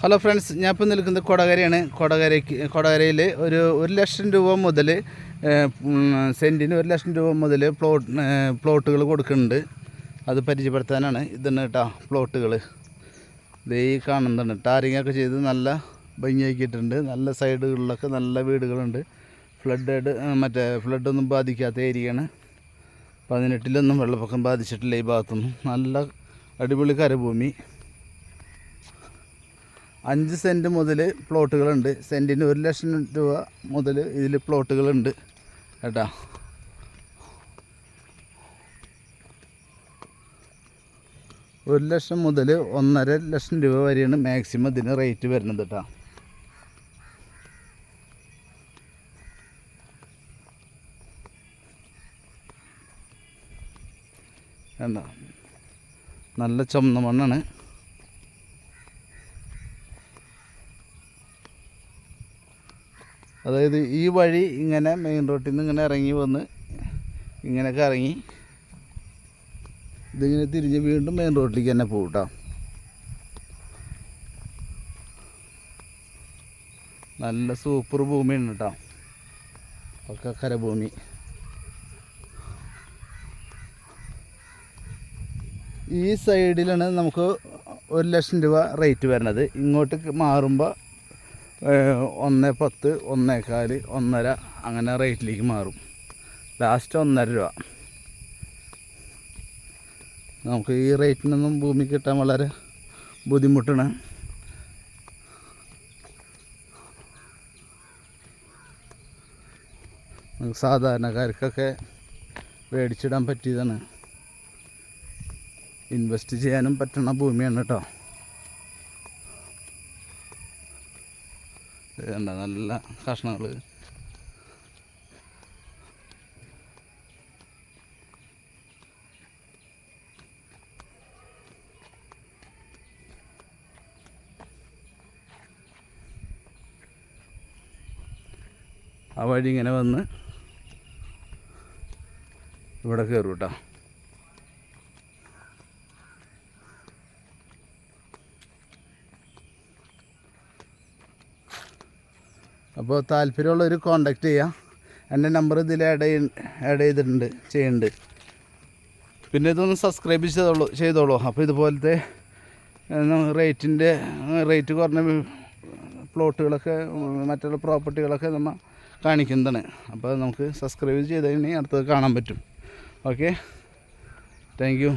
Hello friends ഞാൻ ഇപ്പോൾ നിൽക്കുന്നത് കൊടകരയാണ്. കൊടകരയ്ക്ക് കൊടകരയിൽ ഒരു ഒരു ലക്ഷം രൂപ മുതൽ സെന്റിന് ഒരു ലക്ഷം രൂപ മുതൽ പ്ലോട്ട് പ്ലോട്ടുകൾ കൊടുക്കുന്നുണ്ട്. അത് പരിചയപ്പെടുത്താനാണ്. ഇതാണ് കേട്ടോ പ്ലോട്ടുകൾ ഈ കാണുന്നുണ്ട് ടാരിങ്ങൊക്കെ ചെയ്ത് നല്ല ഭംഗിയാക്കിയിട്ടുണ്ട്. നല്ല സൈഡുകളിലൊക്കെ നല്ല വീടുകളുണ്ട്. ഫ്ലഡ് മറ്റേ ഫ്ലഡൊന്നും ബാധിക്കാത്ത ഏരിയയാണ്. പതിനെട്ടിലൊന്നും വെള്ളപ്പൊക്കം ബാധിച്ചിട്ടില്ല ഈ ഭാഗത്തൊന്നും. നല്ല അടിപൊളി കരഭൂമി. അഞ്ച് സെന്റ് മുതൽ പ്ലോട്ടുകളുണ്ട്. സെന്റിന് ഒരു ലക്ഷം രൂപ മുതൽ ഇതിൽ പ്ലോട്ടുകളുണ്ട്. കേട്ടോ? ഒരു ലക്ഷം മുതൽ ഒന്നര ലക്ഷം രൂപ വരെയാണ് മാക്സിമം ഇതിന് റേറ്റ് വരുന്നത് കേട്ടോ. എന്താ നല്ല ചുമന്ന മണ്ണാണ്. അതായത് ഈ വഴി ഇങ്ങനെ മെയിൻ റോട്ടിൽ നിന്ന് ഇങ്ങനെ ഇറങ്ങി വന്ന് ഇങ്ങനെയൊക്കെ ഇറങ്ങി ഇതിങ്ങനെ തിരിഞ്ഞ് വീണ്ടും മെയിൻ റോട്ടിലേക്ക് തന്നെ പോകും കേട്ടോ നല്ല സൂപ്പർ ഭൂമിയാണ് കേട്ടോ ഒക്കെ കരഭൂമി. ഈ സൈഡിലാണ് നമുക്ക് ഒരു ലക്ഷം രൂപ റേറ്റ് വരുന്നത് ഇങ്ങോട്ട് മാറുമ്പോൾ ഒന്ന് പത്ത് ഒന്നേക്കാൽ ഒന്നര അങ്ങനെ റേറ്റിലേക്ക് മാറും. ലാസ്റ്റ് ഒന്നര രൂപ. നമുക്ക് ഈ റേറ്റിനൊന്നും ഭൂമി കിട്ടാൻ വളരെ ബുദ്ധിമുട്ടാണ്. സാധാരണക്കാർക്കൊക്കെ മേടിച്ചിടാൻ പറ്റിയതാണ്. ഇൻവെസ്റ്റ് ചെയ്യാനും പറ്റുന്ന ഭൂമിയാണ് കേട്ടോ. ഇത് നല്ല കഷ്ണങ്ങൾ ആ വഴി ഇങ്ങനെ വന്ന് ഇവിടെ കയറും കേട്ടോ അപ്പോൾ താല്പര്യമുള്ളവർ കോണ്ടാക്ട് ചെയ്യാം. എന്റെ നമ്പർ ഇതിൽ ആഡ് ചെയ്യ ആഡ് ചെയ്തിട്ടുണ്ട് ചെയ്യുന്നുണ്ട്. പിന്നെ ഇതൊന്ന് സബ്സ്ക്രൈബ് ചെയ്തോളൂ ചെയ്തോളൂ. അപ്പോൾ ഇതുപോലത്തെ റേറ്റിന്റെ റേറ്റ് കുറഞ്ഞ പ്ലോട്ടുകളൊക്കെ മറ്റുള്ള പ്രോപ്പർട്ടികളൊക്കെ നമ്മൾ കാണിക്കുന്നതാണ്. അപ്പോൾ നമുക്ക് സബ്സ്ക്രൈബ് ചെയ്ത് കഴിഞ്ഞാൽ അടുത്തത് കാണാൻ പറ്റും. Okay thank